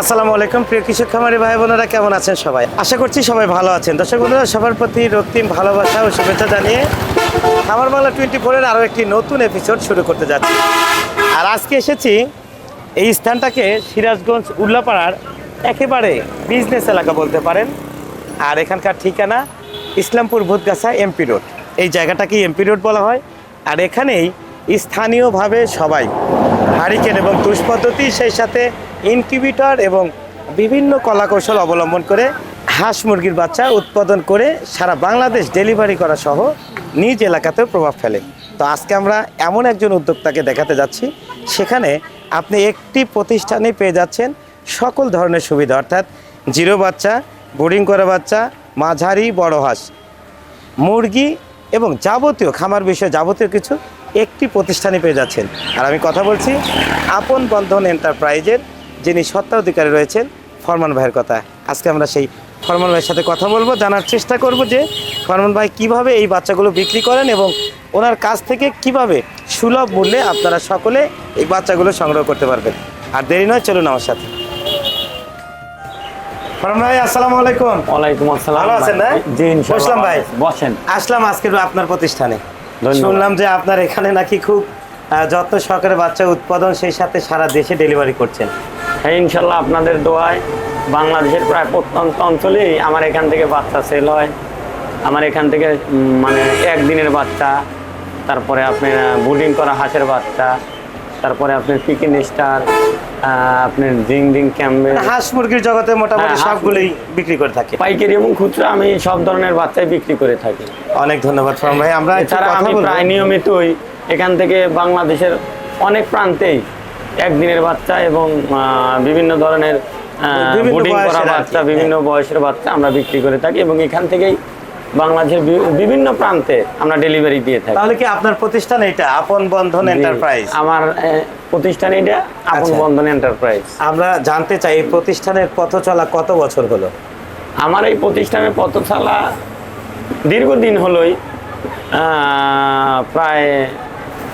আসসালামু আলাইকুম, প্রিয় কৃষক খামারি ভাই বোনেরা, কেমন আছেন সবাই? আশা করছি সবাই ভালো আছেন। দর্শক বন্ধুরা, সবার প্রতি রক্তিম ভালোবাসা ও শুভেচ্ছা জানিয়ে খামার বাংলা টোয়েন্টি ফোরের আরও একটি নতুন এপিসোড শুরু করতে যাচ্ছি। আর আজকে এসেছি এই স্থানটাকে সিরাজগঞ্জ উল্লাপাড়ার একেবারে বিজনেস এলাকা বলতে পারেন। আর এখানকার ঠিকানা ইসলামপুর ভূতগাছা এমপি রোড। এই জায়গাটাকেই এমপি রোড বলা হয়। আর এখানেই স্থানীয়ভাবে সবাই হারিকেন এবং তুষ পদ্ধতি, সেই সাথে ইনকিউবেটর এবং বিভিন্ন কলাকৌশল অবলম্বন করে হাঁস মুরগির বাচ্চা উৎপাদন করে সারা বাংলাদেশ ডেলিভারি করা সহ নিজ এলাকাতেও প্রভাব ফেলে। তো আজকে আমরা এমন একজন উদ্যোক্তাকে দেখাতে যাচ্ছি। সেখানে আপনি একটি প্রতিষ্ঠানে পেয়ে যাচ্ছেন সকল ধরনের সুবিধা, অর্থাৎ জিরো বাচ্চা, বোর্ডিং করা বাচ্চা, মাঝারি, বড় হাঁস, মুরগি এবং যাবতীয়, খামার বিষয়ে যাবতীয় কিছু একটি প্রতিষ্ঠানে পেয়ে যাচ্ছেন। আর আমি কথা বলছি আপন বন্ধন এন্টারপ্রাইজের যিনি সত্ত্বাধিকারী রয়েছেন ফরমান ভাইয়ের কথা আজকে আমরা সেই ফরমান ভাইয়ের সাথে কথা বলব জানার চেষ্টা করব যে ফরমান ভাই কীভাবে এই বাচ্চাগুলো বিক্রি করেন এবং ওনার কাছ থেকে কীভাবে সুলভ মূল্যে আপনারা সকলে এই বাচ্চাগুলো সংগ্রহ করতে পারবেন। আর দেরি নয় চলুন আমার সাথে। ফরমান ভাই আসসালামু আলাইকুম। ওয়ালাইকুম আসসালাম ভালো আছেন না? জি ইনশাআল্লাহ ভাই। বসেন। আসলাম আজকের আপনার প্রতিষ্ঠানে। শুনলাম যে আপনার এখানে নাকি খুব যত যত্ন সহকারে বাচ্চা উৎপাদন সেই সাথে সারা দেশে ডেলিভারি করছেন। হ্যাঁ ইনশাল্লাহ আপনাদের দোয়ায় বাংলাদেশের প্রায় প্রত্যন্ত অঞ্চলেই আমার এখান থেকে বাচ্চা সেল হয়। আমার এখান থেকে মানে একদিনের বাচ্চা তারপরে আপনি বুডিং করা হাঁসের বাচ্চা তারপরে আপনার পিকিন স্টার আপনার জিং জিং ক্যাম্বে মানে হাঁস মুরগির জগতে মোটামুটি হ্যাঁ, সবগুলোই বিক্রি করে থাকি। পাইকারি এবং খুচরা আমি সব ধরনের বাচ্চাই বিক্রি করে থাকি। অনেক ধন্যবাদ ফরম ভাই। আমরা এছাড়া আমি। প্রায় নিয়মিতই এখান থেকে বাংলাদেশের অনেক প্রান্তেই একদিনের বাচ্চা এবং বিভিন্ন ধরনের বোর্ডিং করা বাচ্চা। বিভিন্ন বয়সের বাচ্চা আমরা বিক্রি করে থাকি এবং এখান থেকেই বাংলাদেশের বিভিন্ন প্রান্তে আমরা ডেলিভারি দিয়ে থাকি। তাহলে কি আপনার প্রতিষ্ঠান এটা আপন বন্ধন এন্টারপ্রাইজ আমার প্রতিষ্ঠান এটা আপন আচ্ছা। বন্ধন এন্টারপ্রাইজ আমরা জানতে চাই এই প্রতিষ্ঠানের পথ চলা কত বছর হলো? আমার এই প্রতিষ্ঠানের পথশালা দীর্ঘদিন হলোই প্রায়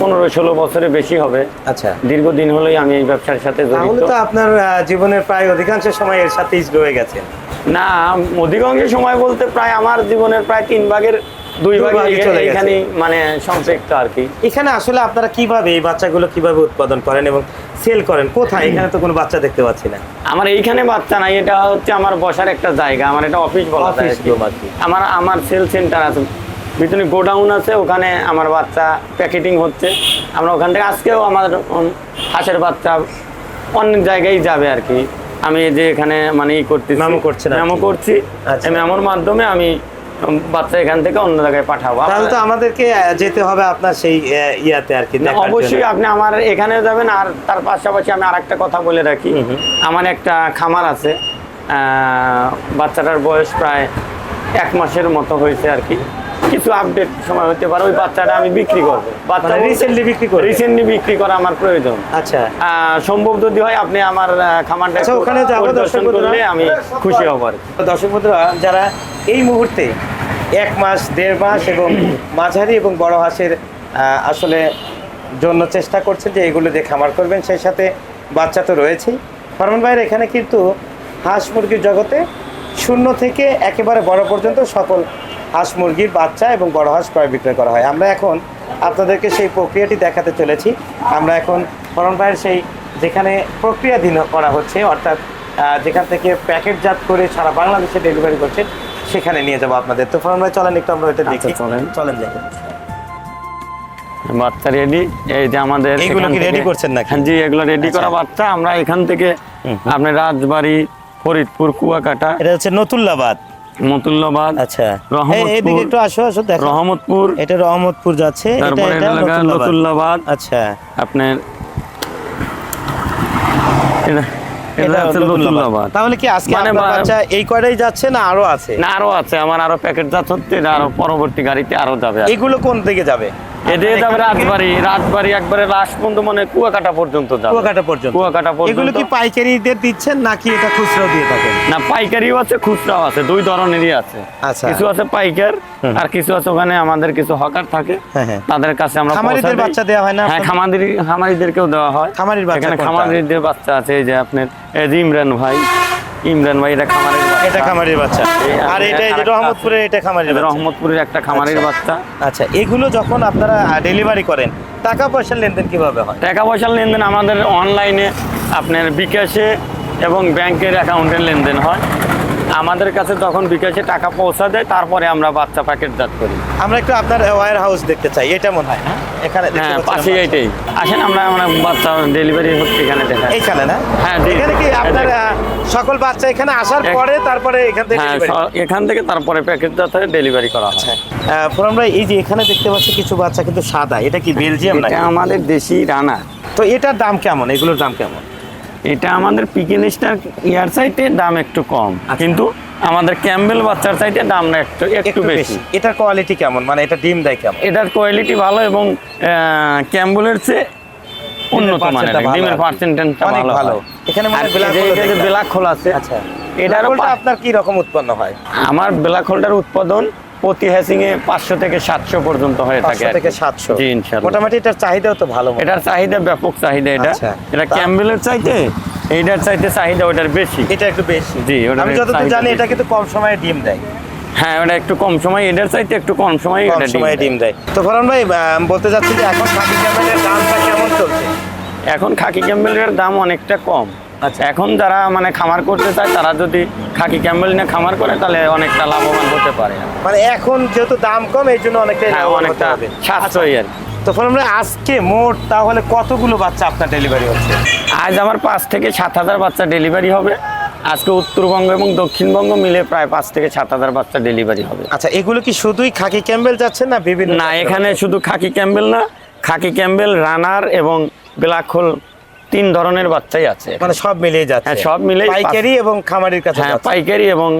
পনেরো ষোলো বছরের বেশি হবে। আচ্ছা। দীর্ঘদিন হলোই আমি এই ব্যবসার সাথে তাহলে তো আপনার জীবনের প্রায় অধিকাংশ সময় এর সাথেই রয়ে গেছেন না অধিকাংশ সময় বলতে প্রায় আমার জীবনের প্রায় তিন ভাগের দুই ভাগে চলে। এখানে মানে সম্পৃক্ত আর কি। এখানে আসলে আপনারা কীভাবে এই বাচ্চাগুলো কীভাবে উৎপাদন করেন এবং সেল করেন? কোথায়? এখানে তো কোনো বাচ্চা দেখতে পাচ্ছি না। আমার এইখানে বাচ্চা নাই এটা হচ্ছে আমার বসার একটা জায়গা আমার এটা অফিস বলা যায়। আমার আমার সেল সেন্টার আছে। ভিতরে গোডাউন আছে ওখানে আমার বাচ্চা প্যাকেটিং হচ্ছে। আমরা ওখান থেকে আজকেও আমার হাঁসের বাচ্চা অনেক জায়গায় যাবে আর কি। আমি যে এখানে মানে ই করতেছি Memo করছেন। মেমো করছি আচ্ছা। মেমোর মাধ্যমে আমি বাচ্চা এখান থেকে অন্য জায়গায় পাঠাবো তাহলে তো আমাদেরকে যেতে হবে আপনার সেই ইয়াতে আর কি না, অবশ্যই আপনি আমার এখানে যাবেন আর তার পাশাপাশি আমি আরেকটা কথা বলে রাখি। আমার একটা খামার আছে বাচ্চাটার বয়স প্রায় এক মাসের মতো হয়েছে আর কি কিছু আপডেট সময় হতে পারে ওই বাচ্চাটা আমি বিক্রি করব। বাচ্চা মানে recently বিক্রি করবেন? রিসেন্টলি বিক্রি করা আমার প্রয়োজন। আচ্ছা। সম্ভব যদি হয় আপনি আমার খামারটা আচ্ছা, ওখানে যাব পরিদর্শন দর্শক বন্ধুরা। করলে আমি খুশি হব আর দর্শক বন্ধুরা যারা এই মুহূর্তে এক মাস দেড় মাস এবং মাঝারি এবং বড় হাঁসের আসলে জন্য চেষ্টা করছেন যে এগুলো দিয়ে খামার করবেন সেই সাথে বাচ্চা তো রয়েছেই। ফরমান ভাইয়ের এখানে কিন্তু হাঁস মুরগির জগতে শূন্য থেকে একেবারে বড় পর্যন্ত সকল হাঁস মুরগির বাচ্চা এবং বড় হাঁস ক্রয় বিক্রয় করা হয়। আমরা এখন আপনাদেরকে সেই প্রক্রিয়াটি দেখাতে চলেছি। আমরা এখন ফরমান ভাইয়ের সেই যেখানে প্রক্রিয়াধীন করা হচ্ছে অর্থাৎ যেখান থেকে প্যাকেটজাত করে সারা বাংলাদেশে ডেলিভারি করছেন সেখানে নিয়ে যাব আপনাদের। তো ফরমান ভাই চলেন একটু আমরা ওইটা আচ্ছা, দেখি চলেন। চলেন যাই বাচ্চা রেডি এই যে আমাদের কি ready করছেন না হ্যাঁ, জি এগুলো রেডি আচ্ছা। করা বাচ্চা আমরা এখান থেকে আপনার রাজবাড়ি ফরিদপুর কুয়াকাটা এটা হচ্ছে নতুল্লাবাদ। মতুল্লাবাদ আচ্ছা। একটু আসো আসো দেখো। রহমতপুর এটা রহমতপুর যাচ্ছে এটা এটা আচ্ছা। আপনার এটা তাহলে কি আজকে মানে বাচ্চা এই কয়টাই যাচ্ছে না আরও আছে? না আরও আছে আমার আরও প্যাকেট যা সত্যি এটা আরও পরবর্তী গাড়িতে আরও যাবে এগুলো কোন দিকে যাবে? যাবে রাজবাড়ি রাজবাড়ি একবারে লাস্ট পর্যন্ত মানে কুয়াকাটা পর্যন্ত যাবে। কুয়াকাটা পর্যন্ত। কুয়াকাটা পর্যন্ত। এগুলো কি পাইকারিদের দিচ্ছেন নাকি এটা খুচরো দিয়ে থাকেন? না পাইকারিও আছে খুচরাও আছে দুই ধরনেরই আছে। আচ্ছা। কিছু আছে পাইকার আর কিছু আছে ওখানে আমাদের কিছু হকার থাকে। হ্যাঁ, হ্যাঁ। তাদের কাছে আমরা খামারিদের বাচ্চা দেওয়া হয় না হ্যাঁ খামারি খামারিদেরকেও দেওয়া হয়। খামারির বাচ্চা? খামারিদের বাচ্চা আছে এই যে আপনার ইমরান ভাই। ইমরান ভাই এটা খামারের এটা খামারির বাচ্চা। আর এটা রহমতপুরের এটা খামারির রহমতপুরের একটা খামারের আচ্ছা। বাচ্চা। আচ্ছা এগুলো যখন আপনারা ডেলিভারি করেন টাকা পয়সার লেনদেন কীভাবে হয়? টাকা পয়সার লেনদেন আমাদের অনলাইনে আপনার বিকাশে এবং ব্যাংকের অ্যাকাউন্টের লেনদেন হয়। আমাদের কাছে তখন বিকাশে টাকা পৌঁছা দেয় তারপরে আমরা বাচ্চা প্যাকেটজাত করি। আমরা একটু আপনার ওয়্যার হাউস দেখতে চাই এটা মনে হয় না এখানে দেখতে হ্যাঁ পাশে। আসেন আমরা আমরা বাচ্চা ডেলিভারি হচ্ছে এখানে দেখা এইখানে না? হ্যাঁ, এখানে কি আপনার এই যে- আহ, সকল বাচ্চা এখানে আসার পরে তারপরে এখান থেকে হ্যাঁ এখান থেকে তারপরে প্যাকেটজাত হয়ে ডেলিভারি করা হয়। ফোরাম ভাই এই যে এখানে দেখতে পাচ্ছি কিছু বাচ্চা কিন্তু সাদা। এটা কি বেলজিয়াম না আমাদের দেশি রানা। তো এটার দাম কেমন? এগুলোর দাম কেমন? এটা আমাদের পিকেন স্টার ইয়ার সাইটে দাম একটু কম। কিন্তু আমাদের ক্যাম্বেল বাচ্চার সাইটে দামটা একটু একটু বেশি। এটার কোয়ালিটি কেমন? মানে এটা ডিম দেয় কেমন? এটার কোয়ালিটি ভালো এবং ক্যাম্বুলের চেয়ে উন্নত মানের ডিমের পার্সেন্টেজটা ভালো ভালো। এখানে মনে। ব্ল্যাক হোল আছে আচ্ছা। এটার আপনার কি রকম উৎপন্ন হয়? আমার ব্ল্যাক হোলটার উৎপাদন প্রতি হ্যাসিং এ পাঁচশো থেকে সাতশো পর্যন্ত হয়ে থাকে 500 আর থেকে 700 জি ইনশাল্লাহ মোটামুটি এটার চাহিদাও তো ভালো এটার চাহিদা ব্যাপক চাহিদা এটা। আচ্ছা। এটা ক্যাম্বেলের চাইতে এইটার চাইতে চাহিদা ওটার বেশি। এটা একটু বেশি। জি, ওটার আমি যতদূর জানি এটা কিন্তু কম সময়ে ডিম দেয়। হ্যাঁ ওটা একটু কম সময় এটার চাইতে একটু কম সময় কম সময়ে ডিম দেয়। তো ফরন ভাই বলতে চাচ্ছি যে এখন খাকি ক্যামেলের দামটা কেমন চলছে? এখন খাকি ক্যাম্বেলের দাম অনেকটা কম। আচ্ছা। এখন যারা মানে খামার করতে চায় তারা যদি খাকি ক্যাম্বেল নিয়ে খামার করে তাহলে অনেকটা লাভবান হতে পারে। মানে এখন যেহেতু দাম কম এই জন্য অনেকটাই হ্যাঁ অনেকটা সাশ্রয়ী আর কি। তো ফরন ভাই আজকে মোট তাহলে কতগুলো বাচ্চা আপনার ডেলিভারি হচ্ছে? আজ আমার পাঁচ থেকে সাত হাজার বাচ্চা ডেলিভারি হবে। আজকে উত্তরবঙ্গ এবং দক্ষিণবঙ্গ মিলে প্রায় পাঁচ থেকে সাত হাজার বাচ্চা ডেলিভারি হবে। আচ্ছা এগুলো কি শুধুই খাকি ক্যাম্বেল যাচ্ছে না বিভিন্ন না এখানে শুধু খাকি ক্যাম্বেল না খাকি ক্যাম্বেল রানার এবং ব্ল্যাক হোল তিন ধরনের বাচ্চাই আছে মানে সব মিলিয়ে যাচ্ছে। হ্যাঁ, সব পাঁচ- পাইকারি এবং খামারির কাছে হ্যাঁ পাইকারি এবং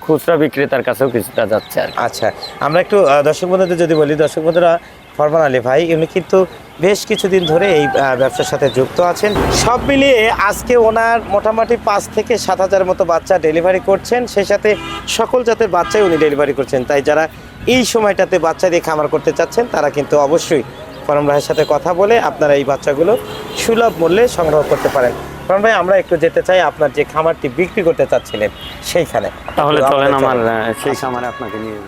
খুচরা বিক্রেতার কাছেও কিছুটা যাচ্ছে আচ্ছা আমরা একটু দর্শক বন্ধুদের যদি বলি দর্শক বন্ধুরা ফরমান আলী ভাই উনি কিন্তু বেশ কিছুদিন ধরে এই ব্যবসার সাথে যুক্ত আছেন। সব মিলিয়ে আজকে ওনার মোটামুটি পাঁচ থেকে সাত হাজার মতো বাচ্চা ডেলিভারি করছেন। সেই সাথে সকল জাতের বাচ্চাই উনি ডেলিভারি করছেন। তাই যারা এই সময়টাতে বাচ্চা দিয়ে খামার করতে চাচ্ছেন তারা কিন্তু অবশ্যই ফরম ভাইয়ের সাথে কথা বলে আপনারা এই বাচ্চাগুলো সুলভ মূল্যে সংগ্রহ করতে পারেন। ফরম ভাই আমরা একটু যেতে চাই আপনার যে খামারটি বিক্রি করতে চাচ্ছিলেন সেইখানে। তাহলে চলেন আমার সেই খামারে আপনাকে নিয়ে।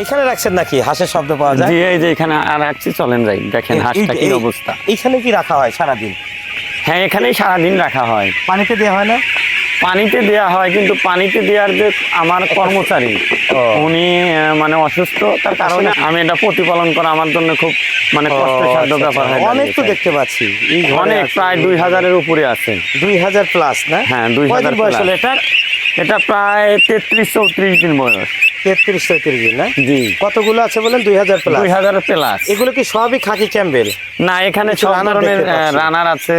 এখানে রাখছেন নাকি? হাঁসের শব্দ পাওয়া যায়? জি এই যে এখানে আর রাখছি চলেন যাই। দেখেন হাঁসটা কি অবস্থা? এইখানে কি রাখা হয় সারাদিন? হ্যাঁ এখানেই সারাদিন রাখা হয়। পানিতে দেওয়া হয় না? পানিতে দেওয়া হয় কিন্তু পানিতে দেওয়ার যে আমার কর্মচারী উনি মানে অসুস্থ তার কারণে আমি এটা প্রতিপালন করা আমার জন্য খুব মানে কষ্টসাধ্য আচ্ছা, ব্যাপার আচ্ছা। হয়ে অনেক তো দেখতে পাচ্ছি। অনেক প্রায় দুই হাজারের উপরে আছে। দুই হাজার প্লাস না? হ্যাঁ, 2000 কয়দিন বয়স। হলো এটা প্রায় তেত্রিশ চৌত্রিশ দিন বয়স। তেত্রিশ চৌত্রিশ দিন না? জি। কতগুলো আছে বলেন? দুই হাজার প্লাস দুই হাজার প্লাস এগুলো কি সবই খাকি ক্যাম্বেল না এখানে সব ধরনের রানার আছে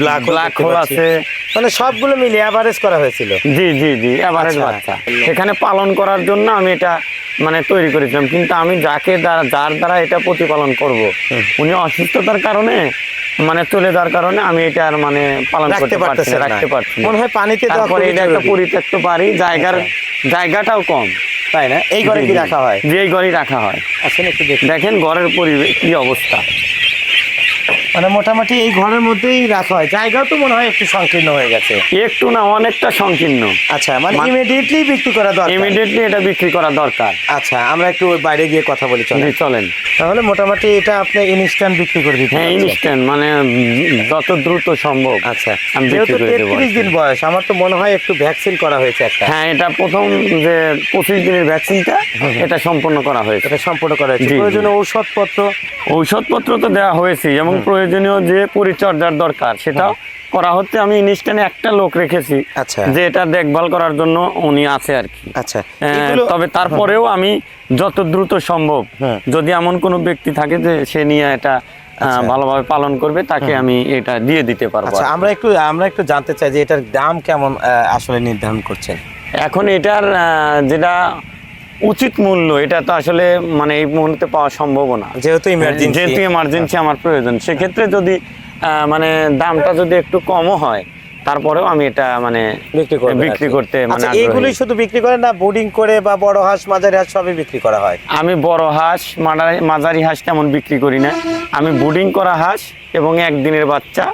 ব্ল্যাক ব্ল্যাক হোল আছে। মানে সবগুলো মিলিয়ে অ্যাভারেজ করা হয়েছিল। জি জি জি এভারেজ আচ্ছা। বাচ্চা। এখানে পালন করার জন্য আমি এটা মানে তৈরি করেছিলাম। কিন্তু আমি যাকে যার দ্বারা এটা প্রতিপালন করব উনি অসুস্থতার কারণে মানে চলে যাওয়ার কারণে আমি এটা আর মানে পালন করতে পারছি। রাখতে পারছি মনে হয় পানিতে তারপরে এটা একটা পরিত্যক্ত বাড়ি জায়গার জায়গাটাও কম। তাই না? এই ঘরে কি রাখা হয়? যে এই ঘরেই রাখা হয়। আসলে একটু দেখি। দেখেন ঘরের পরিবেশ কি অবস্থা। মানে মোটামুটি এই ঘরের মধ্যেই রাখা হয়। জায়গাও তো মনে হয় একটু সংকীর্ণ হয়ে গেছে। একটু না অনেকটা সংকীর্ণ। আচ্ছা মানে ইমিডিয়েটলি বিক্রি করা দরকার। ইমিডিয়েটলি এটা বিক্রি করা দরকার। আচ্ছা আমরা একটু বাইরে গিয়ে কথা বলি চলেন। চলেন। তাহলে মোটামুটি এটা আপনি ইনস্ট্যান্ট বিক্রি করে দিতে হ্যাঁ ইনস্ট্যান্ট মানে যত দ্রুত সম্ভব আচ্ছা আমি যেহেতু তেত্রিশ দিন বয়স আমার তো মনে হয় একটু ভ্যাকসিন করা হয়েছে একটা। হ্যাঁ এটা প্রথম যে পঁচিশ দিনের ভ্যাকসিনটা এটা সম্পূর্ণ করা হয়েছে। এটা সম্পূর্ণ করা হয়েছে। প্রয়োজনীয় ঔষধপত্র? ঔষধপত্র তো দেওয়া হয়েছে এবং প্রয়োজনীয় যে পরিচর্যার দরকার সেটাও করা হচ্ছে। আমি ইনস্ট্যান্ট একটা লোক রেখেছি আচ্ছা। যে এটা দেখভাল করার জন্য উনি আছে আর কি। আচ্ছা তবে তারপরেও আমি যত দ্রুত সম্ভব যদি এমন কোনো ব্যক্তি থাকে যে সে নিয়ে এটা আচ্ছা। ভালোভাবে পালন করবে তাকে আমি এটা দিয়ে দিতে পারব আচ্ছা আমরা একটু আমরা একটু জানতে চাই যে এটার দাম কেমন আসলে নির্ধারণ করছেন? এখন এটার যেটা উচিত মূল্য এটা তো আসলে মানে এই মুহূর্তে পাওয়া সম্ভব না। যেহেতু ইমার্জেন্সি যেহেতু ইমার্জেন্সি আমার প্রয়োজন সেক্ষেত্রে যদি মানে দামটা যদি একটু কমও হয় তারপরেও আমি এটা মানে বিক্রি করবেন বিক্রি করতে মানে আচ্ছা। এইগুলোই শুধু বিক্রি করে না বোর্ডিং করে বা বড় হাঁস মাঝারি হাঁস সবই বিক্রি করা হয়? আমি বড় হাঁস মাঝারি মাঝারি হাঁস তেমন বিক্রি করি না। আমি বোর্ডিং করা হাঁস এবং একদিনের বাচ্চা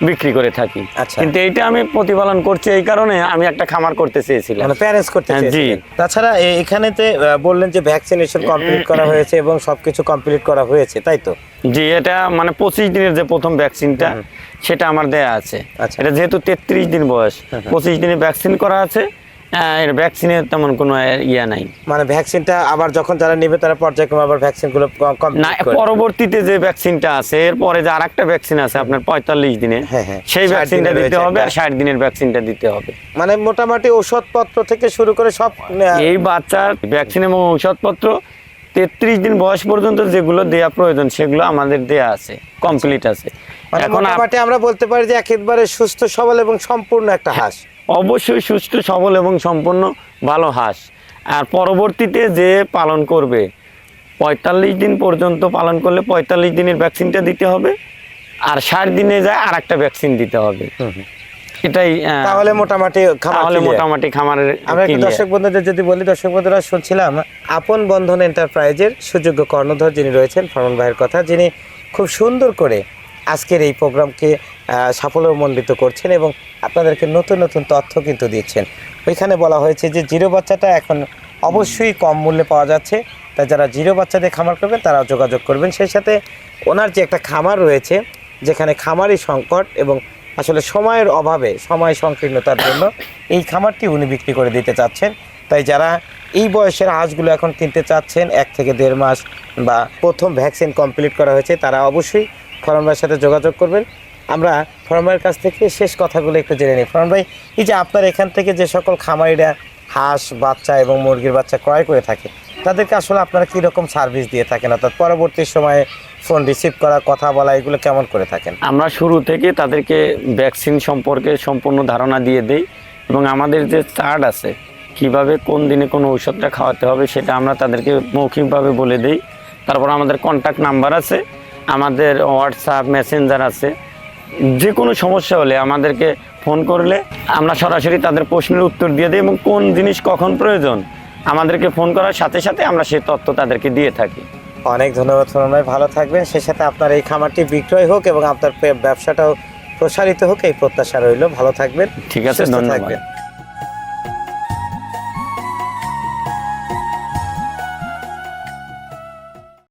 বিক্রি করে থাকি। আচ্ছা। কিন্তু এইটা আমি প্রতিপালন করছি এই কারণে আমি একটা খামার করতে চেয়েছিলাম। মানে প্যারেন্টস করতে হ্যাঁ, জি। তাছাড়া এখানে এখানেতে বললেন যে ভ্যাকসিনেশন কমপ্লিট করা হয়েছে এবং সবকিছু কমপ্লিট করা হয়েছে তাই তো? জি এটা মানে পঁচিশ দিনের যে প্রথম ভ্যাকসিনটা সেটা আমার দেয়া আছে। আচ্ছা। এটা যেহেতু তেত্রিশ দিন বয়স পঁচিশ দিনে ভ্যাকসিন করা আছে এর ভ্যাকসিনের তেমন কোনো ইয়া নাই। মানে ভ্যাকসিনটা আবার যখন যারা নেবে তারা পর্যায়ক্রমে আবার ভ্যাকসিনগুলো না পরবর্তীতে যে ভ্যাকসিনটা আছে এরপরে যে আরেকটা ভ্যাকসিন আছে আপনার পঁয়তাল্লিশ দিনে হ্যাঁ, হ্যাঁ। সেই ভ্যাকসিনটা দিতে হবে আর ষাট দিনের ভ্যাকসিনটা দিতে হবে। মানে মোটামুটি ওষুধপত্র থেকে শুরু করে সব এই বাচ্চার ভ্যাকসিন এবং ঔষধপত্র তেত্রিশ দিন বয়স পর্যন্ত যেগুলো দেয়া প্রয়োজন সেগুলো আমাদের দেয়া আছে কমপ্লিট আছে। মানে এখন আমরা বলতে পারি যে একেবারে সুস্থ সবল এবং সম্পূর্ণ একটা হাঁস। অবশ্যই সুস্থ সবল এবং সম্পূর্ণ ভালো হাঁস। আর পরবর্তীতে যে পালন করবে পঁয়তাল্লিশ দিন পর্যন্ত পালন করলে পঁয়তাল্লিশ দিনের ভ্যাকসিনটা দিতে হবে আর ষাট দিনে যায় আর একটা ভ্যাকসিন দিতে হবে। এটাই তাহলে মোটামুটি তাহলে মোটামুটি খামারের আমরা একটু দর্শক বন্ধুদের যদি বলি দর্শক বন্ধুরা শুনছিলাম আপন বন্ধন এন্টারপ্রাইজের সুযোগ্য কর্ণধর যিনি রয়েছেন ফরমান ভাইয়ের কথা যিনি খুব সুন্দর করে আজকের এই প্রোগ্রামকে সাফল্যমণ্ডিত করছেন এবং আপনাদেরকে নতুন নতুন তথ্য কিন্তু দিচ্ছেন। ওইখানে বলা হয়েছে যে জিরো বাচ্চাটা এখন অবশ্যই কম মূল্যে পাওয়া যাচ্ছে। তাই যারা জিরো বাচ্চা দিয়ে খামার করবেন তারা যোগাযোগ করবেন। সেই সাথে ওনার যে একটা খামার রয়েছে, যেখানে খামারই সংকট এবং আসলে সময়ের অভাবে, সময় সংকীর্ণতার জন্য এই খামারটি উনি বিক্রি করে দিতে চাচ্ছেন। তাই যারা এই বয়সের হাঁসগুলো এখন কিনতে চাচ্ছেন, এক থেকে দেড় মাস বা প্রথম ভ্যাকসিন কমপ্লিট করা হয়েছে, তারা অবশ্যই ফরম ভাইয়ের সাথে যোগাযোগ করবেন। আমরা ফরম ভাইয়ের কাছ থেকে শেষ কথাগুলো একটু জেনে নিই। ফরম ভাই, এই যে আপনার এখান থেকে যে সকল খামারিরা হাঁস, বাচ্চা এবং মুরগির বাচ্চা ক্রয় করে থাকে, তাদেরকে আসলে আপনারা কীরকম সার্ভিস দিয়ে থাকেন? অর্থাৎ পরবর্তী সময়ে ফোন রিসিভ করা, কথা বলা, এগুলো কেমন করে থাকেন? আমরা শুরু থেকে তাদেরকে ভ্যাকসিন সম্পর্কে সম্পূর্ণ ধারণা দিয়ে দেই এবং আমাদের যে চার্ট আছে, কীভাবে কোন দিনে কোন ঔষধটা খাওয়াতে হবে সেটা আমরা তাদেরকে মৌখিকভাবে বলে দেই। তারপর আমাদের কন্ট্যাক্ট নাম্বার আছে, আমাদের হোয়াটসঅ্যাপ মেসেঞ্জার আছে যে কোনো সমস্যা হলে আমাদেরকে ফোন করলে আমরা সরাসরি তাদের প্রশ্নের উত্তর দিয়ে দিই এবং কোন জিনিস কখন প্রয়োজন আমাদেরকে ফোন করার সাথে সাথে আমরা সেই তথ্য তাদেরকে দিয়ে থাকি। অনেক ধন্যবাদ সোনামাই ভাই ভালো থাকবেন। সেই সাথে আপনার এই খামারটি বিক্রয় হোক এবং আপনার ব্যবসাটাও প্রসারিত হোক এই প্রত্যাশা রইল। ভালো থাকবেন। ঠিক আছে, ধন্যবাদ।